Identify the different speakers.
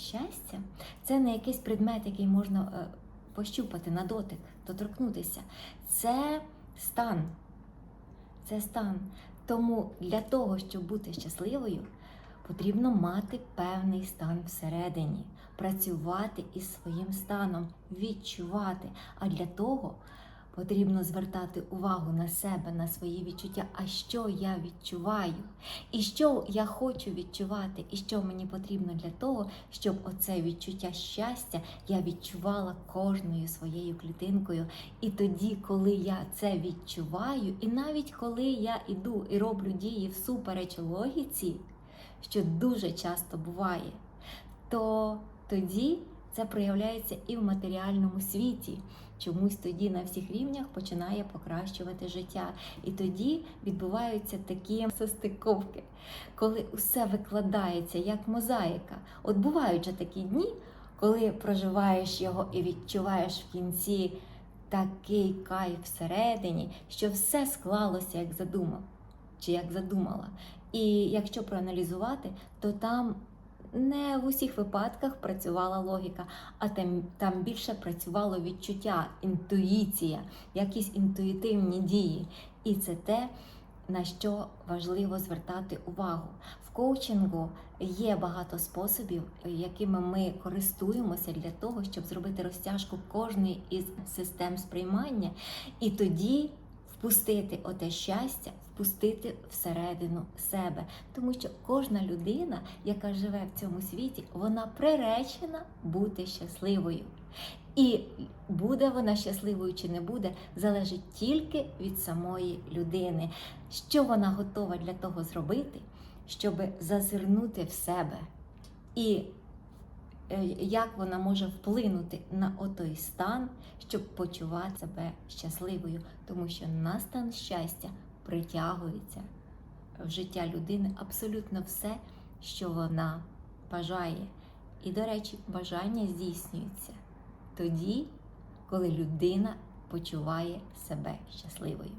Speaker 1: щастя це не якийсь предмет, який можна е, пощупати на дотик, доторкнутися. Це стан. Це стан. Тому для того, щоб бути щасливою, потрібно мати певний стан всередині, працювати із своїм станом, відчувати. А для того потрібно звертати увагу на себе, на свої відчуття. А що я відчуваю? І що я хочу відчувати, і що мені потрібно для того, щоб оце відчуття щастя я відчувала кожною своєю клітинкою. І тоді, коли я це відчуваю, і навіть коли я іду і роблю дії всупереч логіці, що дуже часто буває, то тоді це проявляється і в матеріальному світі. Чомусь тоді на всіх рівнях починає покращувати життя. І тоді відбуваються такі состиковки, коли усе викладається як мозаїка. От бувають же такі дні, коли проживаєш його і відчуваєш в кінці такий кайф всередині, що все склалося, як задумав, чи як задумала. І якщо проаналізувати, то там не в усіх випадках працювала логіка, а там, там більше працювало відчуття, інтуїція, якісь інтуїтивні дії. І це те, на що важливо звертати увагу. В коучингу є багато способів, якими ми користуємося для того, щоб зробити розтяжку кожної із систем сприймання, і тоді впустити оте щастя, впустити всередину себе. Тому що кожна людина, яка живе в цьому світі, вона приречена бути щасливою. І буде вона щасливою чи не буде, залежить тільки від самої людини, що вона готова для того зробити, щоб зазирнути в себе. І як вона може вплинути на отой стан, щоб почувати себе щасливою, тому що на стан щастя притягується в життя людини абсолютно все, що вона бажає. І, до речі, бажання здійснюється тоді, коли людина почуває себе щасливою.